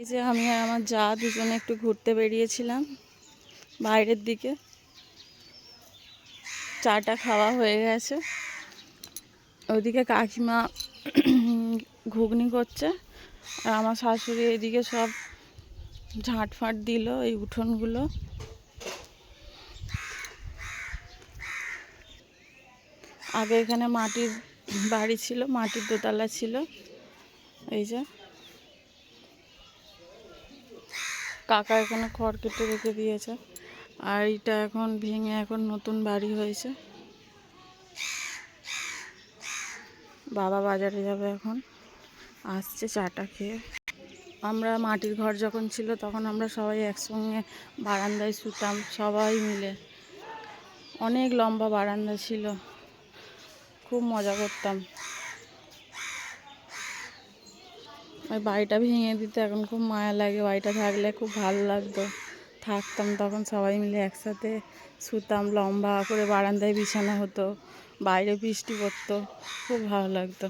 এই যে আমি আর আমার যা দুজনে একটু ঘুরতে বেরিয়েছিলাম বাইরের দিকে। চাটা খাওয়া হয়ে গেছে। ওইদিকে কাকিমা ঘুগনি করছে আর আমার শাশুড়ি এদিকে সব ঝাঁট ফাট দিল এই উঠোনগুলো। আগে এখানে মাটির বাড়ি ছিল, মাটির দোতলা ছিল। এই যে কাকা এখানে খড় কেটে রেখে দিয়েছে। আর এটা এখন ভেঙে এখন নতুন বাড়ি হয়েছে। বাবা বাজারে যাবে এখন। আসছে চাটা খেয়ে। আমরা মাটির ঘর যখন ছিল তখন আমরা সবাই একসঙ্গে বারান্দায় শুতাম, সবাই মিলে। অনেক লম্বা বারান্দা ছিল। খুব মজা করতাম। ওই বাড়িটা ভেঙে দিতে এখন খুব মায়া লাগে, বাড়িটা থাকলে খুব ভালো লাগতো। থাকতাম তখন সবাই মিলে একসাথে শুতাম, লম্বা করে বারান্দায় বিছানা হতো, বাইরে বৃষ্টি পড়তো, খুব ভালো লাগতো।